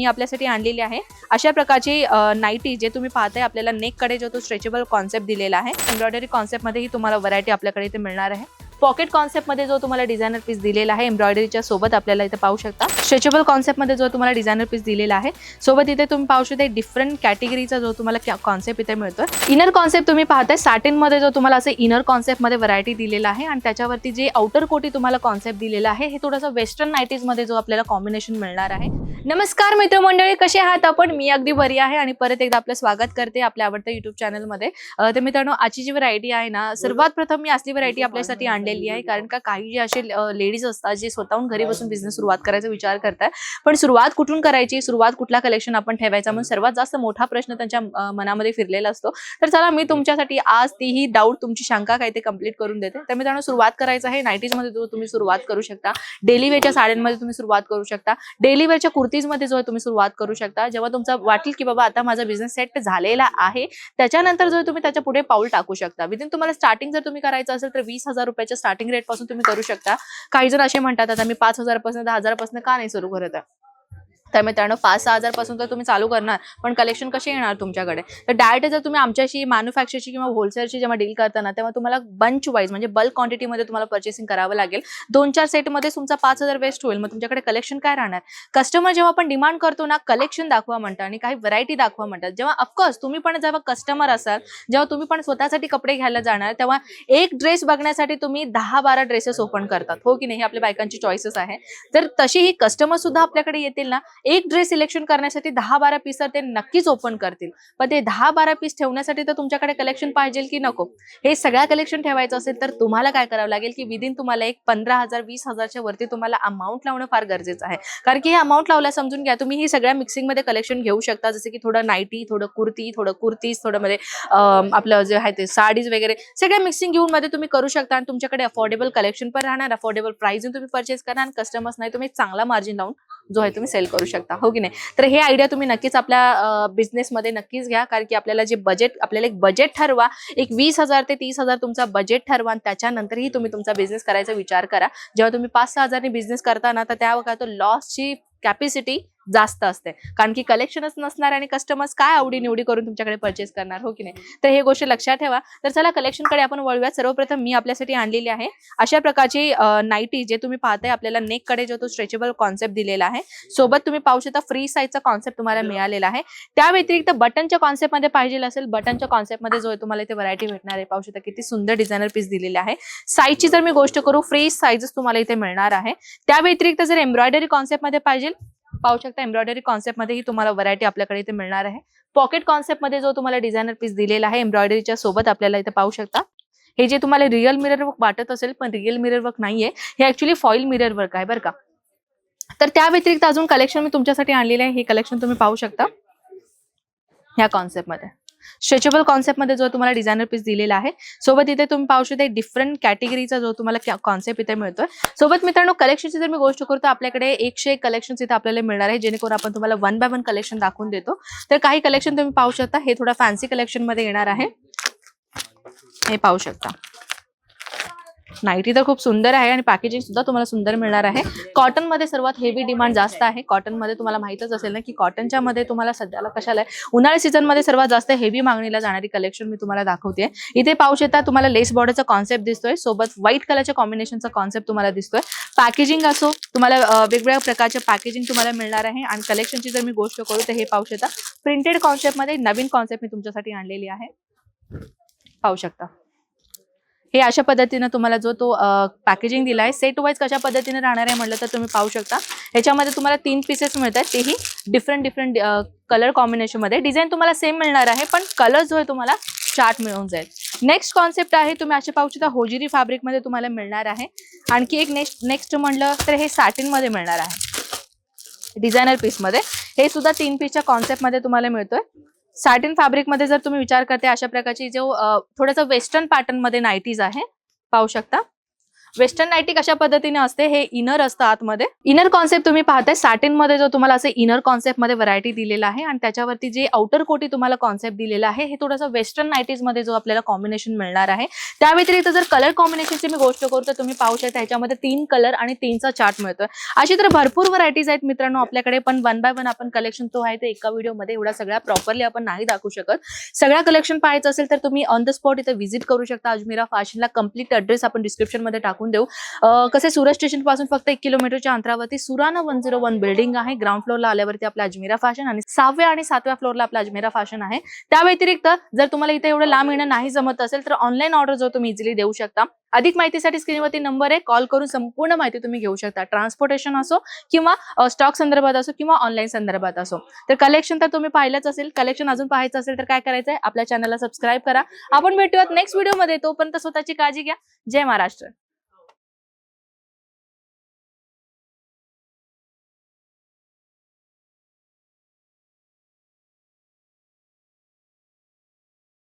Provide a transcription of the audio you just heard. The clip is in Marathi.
मी आपल्यासाठी आणलेली आहे. अशा प्रकारची नाईटी जे तुम्ही पाहताय आपल्याला नेककडे जो तो स्ट्रेचेबल कॉन्सेप्ट दिलेला आहे एम्ब्रॉयडरी कॉन्सेप्टमध्येही तुम्हाला व्हरायटी आपल्याकडे इथे मिळणार आहे. पॉकेट कॉन्सेप्टमध्ये जो तुम्हाला डिझायनर पीस दिलेला आहे एम्ब्रॉयडरीच्या सोबत आपल्याला इथे पाहू शकता. स्ट्रेचेबल कॉन्सेप्टमध्ये जो तुम्हाला डिझायनर पीस दिलेला आहे सोबत इथे तुम्ही पाहू शकता डिफरंट कॅटेगरीचा जो तुम्हाला कॉन्सेप्ट इथे मिळतो इनर कॉन्सेप्ट तुम्ही पाहताय साटिनमध्ये जो तुम्हाला असं इनर कॉन्सेप्टमध्ये व्हरायटी दिलेला आहे आणि त्याच्यावरती जे आउटर कोटी तुम्हाला कॉन्सेप्ट दिलेला आहे हे थोडंसं वेस्टर्न नाईटीजमध्ये जो आपल्याला कॉम्बिनेशन मिळणार आहे. नमस्कार मित्रमंडळी कसे आहात आपण? मी अगदी बरी आहे आणि परत एकदा आपलं स्वागत करते आपल्या आवडत्या युट्यूब चॅनलमध्ये तर मित्रांनो आजची जी व्हरायटी आहे ना सर्वात प्रथम मी असली व्हरायटी आपल्यासाठी आणली आणलेली आहे. कारण का काही जे असे लेडीज असतात जे स्वतःहून घरी बसून बिझनेस सुरुवात करायचा विचार करतात. पण सुरुवात कुठून करायची? सुरुवात कुठला कलेक्शन आपण ठेवायचा? म्हणून सर्वात जास्त मोठा प्रश्न त्यांच्या मनामध्ये फिरलेला असतो. तर चला मी तुमच्यासाठी आज तीही डाऊट तुमची शंका काय ते कंप्लीट करून देते. तर मित्रांनो सुरुवात करायचं आहे. नाईटीजमध्ये जो तुम्ही सुरुवात करू शकता. डेली वेअरच्या साड्यांमध्ये तुम्ही सुरुवात करू शकता. डेली वेअरच्या कुर्तीजमध्ये जो तुम्ही सुरुवात करू शकता. जेव्हा तुमचा वाटेल की बाबा आता माझा बिझनेस सेट झालेला आहे त्याच्यानंतर जो तुम्ही त्याच्या पुढे पाऊल टाकू शकता. विदिन तुम्हाला स्टार्टिंग जर तुम्ही करायचं असेल तर वीस हजार रुपयाच्या स्टार्टिंग रेटपासून तुम्ही करू शकता. काही जण असे म्हणतात आता मी पाच हजारपासून दहा हजारपासून का नाही सुरू करत? आहे तर मित्रांनो पाच सहा हजारपासून तर तुम्ही चालू करणार पण कलेक्शन कसे येणार तुमच्याकडे? तर डायरेक्ट जर तुम्ही आमच्याशी मॅन्युफॅक्चरची किंवा होलसेलची जेव्हा डील करताना तेव्हा तुम्हाला बंच वाईज म्हणजे बल्क क्वांटिटीमध्ये तुम्हाला पर्चेसिंग करावं लागेल. दोन चार सेटमध्ये तुमचा पाच हजार वेस्ट होईल मग तुमच्याकडे कलेक्शन काय राहणार? कस्टमर जेव्हा आपण डिमांड करतो ना कलेक्शन दाखवा म्हणतात आणि काही व्हरायटी दाखवा म्हणतात. जेव्हा ऑफकोर्स तुम्ही पण जेव्हा कस्टमर असाल जेव्हा तुम्ही पण स्वतःसाठी कपडे घ्यायला जाणार तेव्हा एक ड्रेस बघण्यासाठी तुम्ही दहा बारा ड्रेसेस ओपन करतात. हो की नाही? आपल्या बायकांची चॉईसेस आहे. तर तशी ही कस्टमर सुद्धा आपल्याकडे येतील ना एक ड्रेस सिलेक्शन करण्यासाठी दहा बारा पीस तर ते नक्कीच ओपन करतील. पण ते दहा बारा पीस ठेवण्यासाठी तर तुमच्याकडे कलेक्शन पाहिजे की नको? हे सगळ्या कलेक्शन ठेवायचं असेल तर तुम्हाला काय करावं लागेल की विदिन तुम्हाला एक पंधरा हजार वीस हजारच्या वरती तुम्हाला अमाऊंट लावणं फार गरजेचं आहे. कारण की हे अमाऊंट लावल्या समजून घ्या तुम्ही ही सगळ्या मिक्सिंगमध्ये कलेक्शन घेऊ शकता. जसं की थोडं नाईटी थोडं कुर्ती थोडं कुर्तीज थोडं मध्ये आपलं जे आहे ते साडीज वगैरे सगळ्या मिक्सिंग घेऊन मध्ये तुम्ही करू शकता आणि तुमच्याकडे अफोर्डेबल कलेक्शन पण राहणार. अफोर्डेबल प्राइस तुम्ही परचेस करणार आणि कस्टमर्स नाही तुम्ही एक चांगला मार्जिन लावून जो आहे तुम्ही सेल करू शकता. हो की नाही? तर हे आयडिया तुम्ही नक्कीच आपल्या बिझनेसमध्ये नक्कीच घ्या. कारण की आपल्याला जे बजेट आपल्याला एक बजेट ठरवा एक वीस हजार ते तीस हजार तुमचा बजेट ठरवा आणि त्याच्यानंतरही तुम्ही तुमचा बिझनेस करायचा विचार करा. जेव्हा तुम्ही पाच सहा हजारने बिझनेस करता ना तर त्या काय तो लॉसची कॅपॅसिटी जास्त असते. कारण की कलेक्शनच नसणार आणि कस्टमर्स काय आवडी निवडी करून तुमच्याकडे परचेस करणार हो की नाही? तर हे गोष्ट लक्षात ठेवा. तर चला कलेक्शनकडे आपण वळूयात. सर्वप्रथम मी आपल्यासाठी आणलेली आहे. अशा प्रकारची नाईटी जे तुम्ही पाहताय आपल्याला नेककडे जो तो स्ट्रेचेबल कॉन्सेप्ट दिलेला आहे सोबत तुम्ही पाहू शकता फ्री साईजचा कॉन्सेप्ट तुम्हाला मिळालेला आहे. त्या व्यतिरिक्त बटनच्या कॉन्सेप्टमध्ये पाहिजे असेल बटनच्या कॉन्सेप्टमध्ये जो आहे तुम्हाला इथे व्हरायटी भेटणार आहे पाहू शकता किती सुंदर डिझायनर पीस दिलेले आहे. साईजची जर मी गोष्ट करू फ्री साईजेस तुम्हाला इथे मिळणार आहे. त्या व्यतिरिक्त जर एम्ब्रॉयडरी कॉन्सेप्टमध्ये पाहिजे पाहू शकता एम्ब्रॉयडरी कॉन्सेप्टमध्येही तुम्हाला व्हरायटी आपल्याकडे इथे मिळणार आहे. पॉकेट कॉन्सेप्टमध्ये जो तुम्हाला डिझायनर पीस दिलेला आहे एम्ब्रॉयडरीच्या सोबत आपल्याला इथे पाहू शकता. हे जे तुम्हाला रिअल मिरर वर्क वाटत असेल पण रिअल मिरर वर्क नाहीये हे ऍक्च्युली फॉईल मिरर वर्क आहे बरं का. तर त्या व्यतिरिक्त अजून कलेक्शन मी तुमच्यासाठी आणलेले आहे हे कलेक्शन तुम्ही पाहू शकता. ह्या कॉन्सेप्टमध्ये स्ट्रेचेबल कॉन्सेप्टमध्ये जो तुम्हाला डिझायनर पीस दिलेला आहे सोबत इथे तुम्ही पाहू शकता डिफरंट कॅटेगरीचा जो तुम्हाला कॉन्सेप्ट इथे मिळतोय. सोबत मित्रांनो कलेक्शनची जर मी गोष्ट करतो आपल्याकडे एकशे एक कलेक्शन इथे आपल्याला मिळणार आहे जेणेकरून आपण तुम्हाला वन बाय वन कलेक्शन दाखवून देतो. तर काही कलेक्शन तुम्ही पाहू शकता. हे थोडा फॅन्सी कलेक्शनमध्ये येणार आहे. हे पाहू शकता. नाईटी तर खूप सुंदर आहे आणि पॅकेजिंग सुद्धा तुम्हाला सुंदर मिळणार आहे. कॉटनमध्ये सर्वात हेवी डिमांड जास्त आहे. कॉटनमध्ये तुम्हाला माहितच असेल ना की कॉटनच्या मध्ये तुम्हाला सध्याला कशाला आहे? उन्हाळी सीझनमध्ये सर्वात जास्त हेवी मागणीला जाणारी कलेक्शन मी तुम्हाला दाखवते. इथे पाऊस येतात तुम्हाला लेस बॉर्डरचा कॉन्सेप्ट दिसतोय. सोबत व्हाईट कलरच्या कॉम्बिनेशनचा कॉन्सेप्ट तुम्हाला दिसतोय. पॅकेजिंग असो तुम्हाला वेगवेगळ्या प्रकारचे पॅकेजिंग तुम्हाला मिळणार आहे. आणि कलेक्शनची जर मी गोष्ट करू तर हे पाऊस येतात प्रिंटेड कॉन्सेप्टमध्ये नवीन कॉन्सेप्ट मी तुमच्यासाठी आणलेली आहे. पाहू शकता. हे अशा पद्धतीनं तुम्हाला जो तो पॅकेजिंग दिला आहे सेट वाईज कशा पद्धतीने राहणार आहे म्हटलं तर तुम्ही पाहू शकता. ह्याच्यामध्ये तुम्हाला तीन पीसेस मिळतात. तेही डिफरंट डिफरंट कलर कॉम्बिनेशनमध्ये डिझाईन तुम्हाला सेम मिळणार आहे पण कलर जो आहे तुम्हाला चार्ट मिळून जाईल. नेक्स्ट कॉन्सेप्ट आहे तुम्ही असे पाहू शकता होजिरी फॅब्रिकमध्ये तुम्हाला मिळणार आहे. आणखी एक नेक्स्ट नेक्स्ट म्हणलं तर हे satin मध्ये मिळणार आहे. डिझायनर पीसमध्ये हे सुद्धा तीन पीसच्या कॉन्सेप्टमध्ये तुम्हाला मिळतोय. साटिन फॅब्रिकमध्ये जर तुम्ही विचार करते अशा प्रकारची जो थोडंसं वेस्टर्न पॅटर्नमध्ये नाईटीज आहे पाहू शकता. वेस्टर्न नाईटी कशा पद्धतीने असते? हे इनर असतं आतमध्ये. इनर कॉन्सेप्ट तुम्ही पाहताय सॅटिनमध्ये जो तुम्हाला असं इनर कॉन्सेप्टमध्ये व्हरायटी दिलेला आहे आणि त्याच्यावरती जे आउटर कोटी तुम्हाला कॉन्सेप्ट दिलेला आहे हे थोडंसं वेस्टर्न नाईटीजमध्ये जो आपल्याला कॉम्बिनेशन मिळणार आहे. त्या व्यतिरिक्त जर कलर कॉम्बिनेशनची मी गोष्ट करू तर तुम्ही पाहू शकता ह्याच्यामध्ये तीन कलर आणि तीनचा चार्ट मिळतोय. अशी तर भरपूर व्हरायटीज आहेत मित्रांनो आपल्याकडे पण वन बाय वन आपण कलेक्शन तो आहे ते एका व्हिडिओमध्ये एवढा सगळ्या प्रॉपरली आपण नाही दाखवू शकत. सगळ्या कलेक्शन पाहायचं असेल तर तुम्ही ऑन द स्पॉट इथे व्हिजिट करू शकता. अजमेरा फॅशनला कंप्लीट ऍड्रेस आपण डिस्क्रिप्शनमध्ये टाकून देऊ. कसे सुरत स्टेशनपासून फक्त एक किलोमीटरच्या अंतरावरती Surana one zero one building आहे. ग्राउंड फ्लोरला आल्यावरती आपला अजमेरा फॅशन आणि सहाव्या आणि सातव्या फ्लोअरला आपला अजमेरा फॅशन आहे. त्या व्यतिरिक्त जर तुम्हाला इथे एवढं लांब येणं नाही जमत असेल तर ऑनलाईन ऑर्डर जो तुम्ही इझिली देऊ शकता. अधिक माहितीसाठी स्क्रीनवरती नंबर आहे. कॉल करून संपूर्ण माहिती तुम्ही घेऊ शकता. ट्रान्सपोर्टेशन असो किंवा स्टॉक संदर्भात असो किंवा ऑनलाईन संदर्भात असो. तर कलेक्शन तर तुम्ही पाहिलंच असेल. कलेक्शन अजून पाहायचं असेल तर काय करायचं आहे आपल्या चॅनलला सबस्क्राईब करा. आपण भेटूयात नेक्स्ट व्हिडिओमध्ये तोपर्यंत स्वतःची काळजी घ्या. जय महाराष्ट्र.